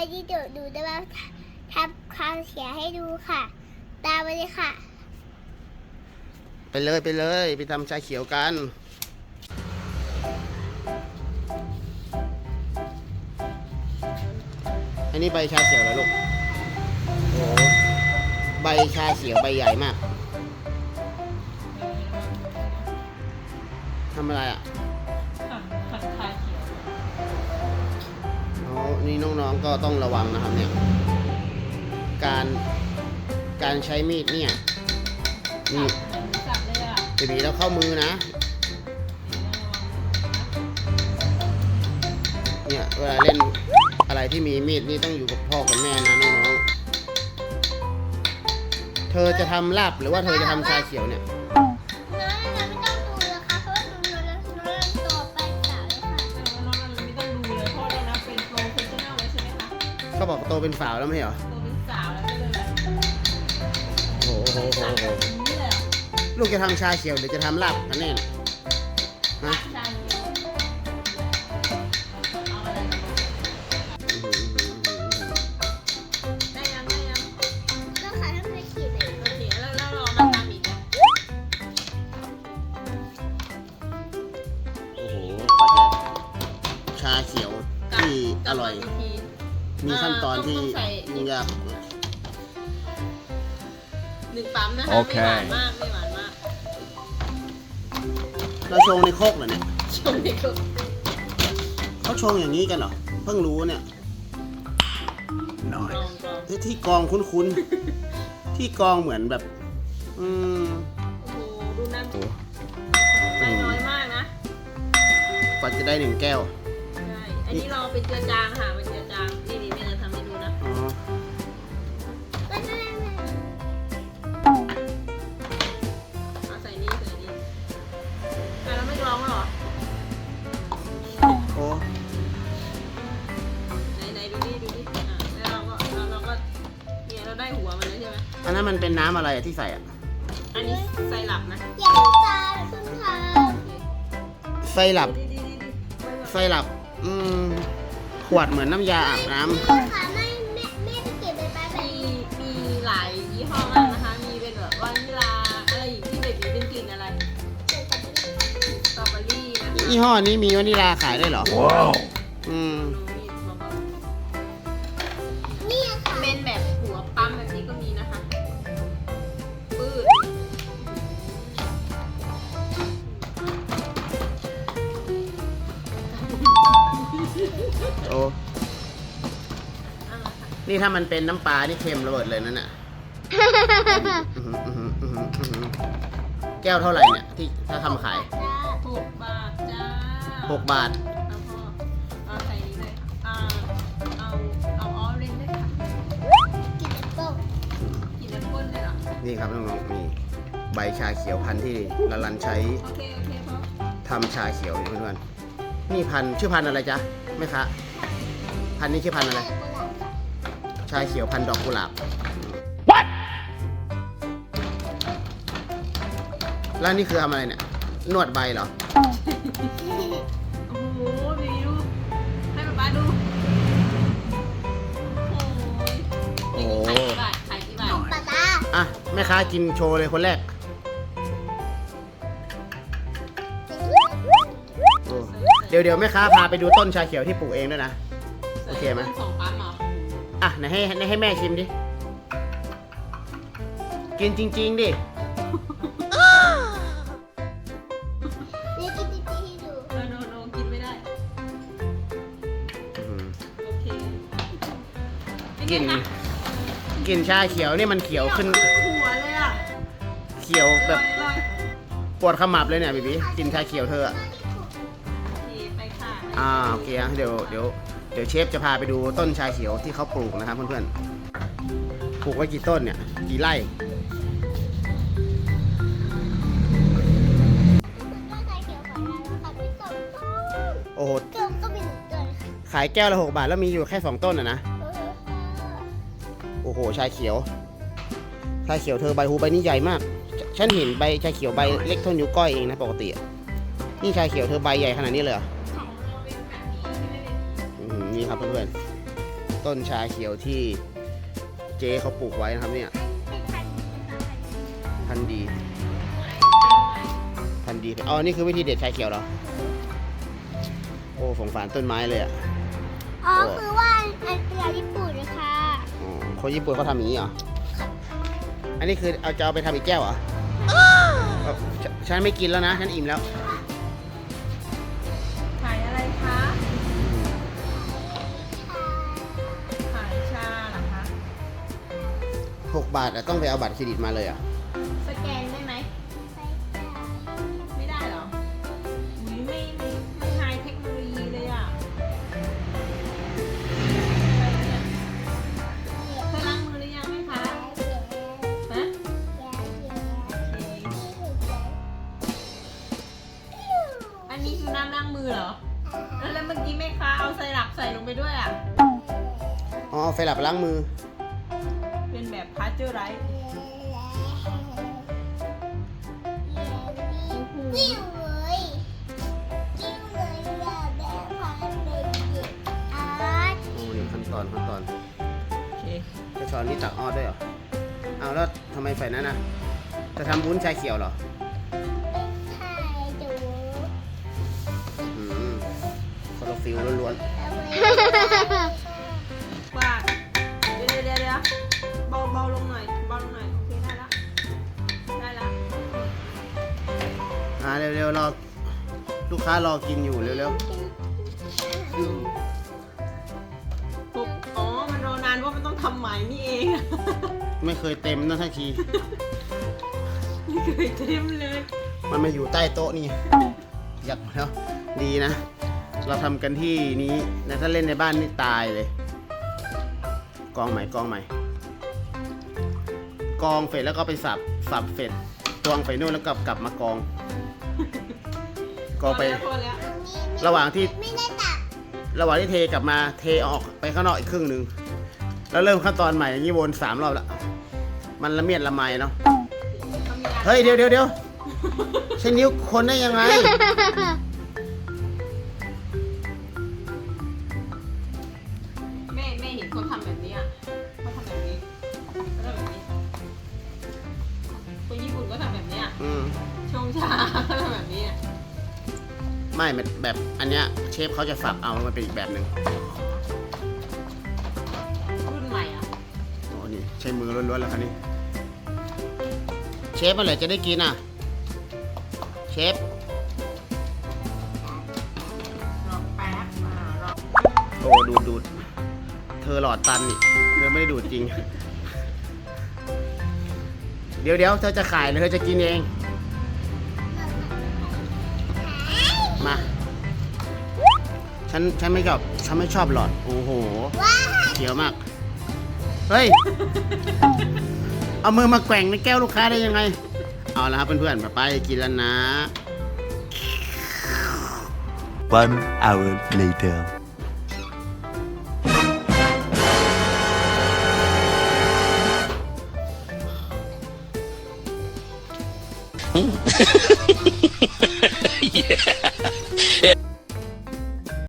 วันนี้เดี๋ยวดูจะมาทำความเสียให้ดูค่ะ ตามมาเลยค่ะ ไปเลยไปเลย ไปทำชาเขียวกันอันนี้ใบชาเขียวเหรอลูก โอ้ใบชาเขียวใบใหญ่มาก ทำอะไรอะ นี่น้องๆก็ต้องระวังนะครับเนี่ย การการใช้มีดเนี่ยนี่สับเลยอะบีบีแล้วเข้ามือนะ เนี่ยเวลาเล่นอะไรที่มีมีดนี่ต้องอยู่กับพ่อกับแม่นะน้องๆ เธอจะทำลาบหรือว่าเธอจะทำชาเขียวเนี่ย บอกโตเป็นสาวแล้วไม่ใช่เหรอโตเป็นสาวแล้วก็เลยแบบโอ้โหโอ้โหโอ้โหนี้เลยเหรอลูกจะทำชาเขียวหรือจะทำลาบกันแน่เนี่ยฮะชาเขียวเอาอะไรได้ยังได้ยังก็ค่ะถ้าไม่ขีดเลยโอเคแล้วแล้วรามาทำอีกอะโอ้โหกว่าจะชาเขียวที่อร่อย มาอีกที มีขั้นตอนที่ต้องใส่ยุ่งยากหนึ่งปั๊มนะคะโอเค ไม่หวานมากไม่หวานมากเราชงในโคกเหรอเนี่ยชมดีก็เขาชงอย่างนี้กันเหรอ เพิ่งรู้เนี่ยลองลองเอ๊ะที่กองคุ้นๆ ที่กองเหมือนแบบ อืม โอ้โหดูน้ำโอ้ได้น้อยมากนะ กว่าจะได้หนึ่งแก้ว ใช่ อันนี้เราเป็นเจือจางค่ะเป็นเจือจางนี่ อันนั้นมันเป็นน้ำอะไรอะที่ใส่อะอันนี้ไซรัปนะ อย่าเพิ่งตาเพิ่งทโอเคไส้หลับดีดีดีดีไส้หลับอืมขวดเหมือนน้ำยาอาบน้ำค่ะไม่แม่แม่ไปเก็บใบไม้แบบมีนี้มีหลายยี่ห้อมากนะคะ มีเป็นแบบวานิลาอะไรอีกที่แบบนี้เป็นกลิ่นอะไรเก็บกับนี้สตรอเบอรี่นะำคะยี่ห้อนี้มีวานิลาขายได้วยเหรอ Wow. นี่ถ้ามันเป็นน้ำปลานี่เค็มระเบิดเลยนั่นน่ะอื้อหืออื้อหืออื้อหืออื้อหือแก้วเท่าไหร่เนี่ยที่ถ้าทำขายหกบาทจ้าหกบาทเอาพอเอาใส่นี้เลยอ่าเอาเอาออเรนจ์ด้วยค่ะกินแอปเปิ้ลกินแอปเปิ้ลเลยเหรอนี่ครับน้องๆมีใบชาเขียวพันธุ์ที่ละลันใช้โอเคโอเคพอทำชาเขียวนี่เพื่อนๆนี่พันธุ์ชื่อพันธุ์อะไรจ๊ะแม่คะ พันธุ์นี้ชื่อพันธุ์อะไร ชาเขียวพันธุ์ดอกกุหลาบ What แล้วนี่คือทำอะไรเนี่ย นวดใบเหรอ โอ้โหมีดูให้ป๊าป๊าดู โอ้โหโอ้นี่กี่บาทขายกี่บาทปาตาอะแม่ค้ากินโชว์เลยคนแรกโอ้เดี๋ยวเดี๋ยวแม่ค้าพาไปดูต้นชาเขียวที่ปลูกเองด้วยนะ โอเคไหมสองปั๊มเหรออะไหนให้ไหนให้แม่ชิมดิ กินจริง ๆ ดิเดี๋ยวกินจริงๆให้ดูเออโนโนกินไม่ได้อืมโอเคกลิ่นเป็ไงคะกลิ่นชาเขียวนี่มันเขียวขึ้น หัวเลยอะเขียวแบบอร่อยปวดขมับเลยเนี่ยบีบีกลินชาเขียวเธออะๆโอเคไปค่ะ อ่าโอเคอะเดี๋ยวเดี๋ยวเดี๋ยวเชฟจะพาไปดูต้นชาเขียวที่เขาปลูกนะครับเพื่อนๆ ปลูกไว้กี่ต้นเนี่ย กี่ไร่ก็ใส่เขียวขาวแล้วค่ะพี่สองต้นโอ้โหก็ก็มีหนึ่งต้นค่ะขายแก้วละหกบาทแล้วมีอยู่แค่สองต้นอะนะเออโอ้โห ชาเขียว ชาเขียวเธอใบหูใบนี้ใหญ่มาก ฉันเห็นใบชาเขียวใบเล็กเท่านิ้วก้อยเองนะปกติอะนี่ชาเขียวเธอใบใหญ่ขนาดนี้เลยเหรออื้อหือนี่ครับ เพื่อนๆต้นชาเขียวที่เจ๊เขาปลูกไว้นะครับเนี่ยเป็นพันธุ์ค่ะพันธุ์พันธุ์ดี พันธุ์ดีอ๋อนี่คือวิธีเด็ดชาเขียวเหรอโอ้สงสารต้นไม้เลยอะอ๋อโอ้คือว่าอันเป็นจากญี่ปุ่นนะคะอ๋อคนญี่ปุ่นเขาทำอย่างนี้เหรออันนี้คือเอาจะเอาไปทำอีกแก้วเหรอเอ้าฉนฉันไม่กินแล้วนะ ฉันอิ่มแล้ว 6 บาทอะต้องไปเอาบัตรเครดิตมาเลยอะสแกนได้ไหมไม่ได้เหรออุ้ยไม่ไม่ไม่ไฮเทคโนโลยีเลยอะเคยล้างมือหรือยังไหมคะฮะโอเคอันนี้คือน้ำล้างมือเหรอ แล้วเมื่อกี้แม่ค้าเอาไซรัปใส่ลงไปด้วยอะ อ๋อเอาไฟหลับล้างมือเป็น แบบพาสเจอร์ไรส์จิ้วเลยจิ้วเลยแบบแบบพันธุ์เด็กๆอาร์ตโอ้นี่ขั้นตอนขั้นตอนโอเคจะสอนนี่ตักออดด้วยเหรอเอาแล้วทำไมใส่นั้นนะจะทำวุ้นชาเขียวเหรอเป็นไข่ดูอืมคอร์ฟิลล้วนว่ เร็วๆรอลูกค้ารอกินอยู่เร็วปุ๊บอ๋อ มันรอนานว่ามันต้องทำใหม่นี่เอง ๆไม่เคยเต็มนะทักที ไม่เคยเต็มเลย มันมาอยู่ใต้โต๊ะนี่อยากแล้วดีนะ เราทำกันที่นี้นะถ้าเล่นในบ้านนี่ตายเลย กองใหม่กองใหม่ กองเสร็จแล้วก็ไปสับสับเสร็จตวงไปนู่นแล้วกลับกลับมากอง ก็ไปพอแล้วระหว่างที่ ไม่ได้ตักระหว่างที่เทกลับมาเทออกไปข้างนอกอีกครึ่งหนึ่งแล้วเริ่มขั้นตอนใหม่อย่างนี้วนสามรอบละมันละเมียดละไมเนาะเฮ้ยเดี๋ยวเดี๋ยวเดี๋ยวใช้นิ้วคนได้ยังไง ไม่แบบแบบอันเนี้ยเชฟเขาจะสับเอามันเป็นอีกแบบหนึ่งรุ่นใหม่อะโอ้นี่ใช้มือล้วนๆแล้วคันนี้เชฟเมื่อไหร่จะได้กินอะ เชฟรอแป๊บอ่ารอโอ้ดูดดูดเธอหลอดตันนี่เธอไม่ได้ดูดจริง เดี๋ยวเดี๋ยวเธอจะขายหรือเธอจะกินเอง มา ฉัน ฉันไม่ชอบ ฉันไม่ชอบหลอด โอ้โหว้าเขียวมาก เฮ้ย เอามือมาแกว่งในแก้วลูกค้าได้ยังไง เอาละครับเพื่อนๆป้าป้าจะกินแล้วนะ One hour later. yeah.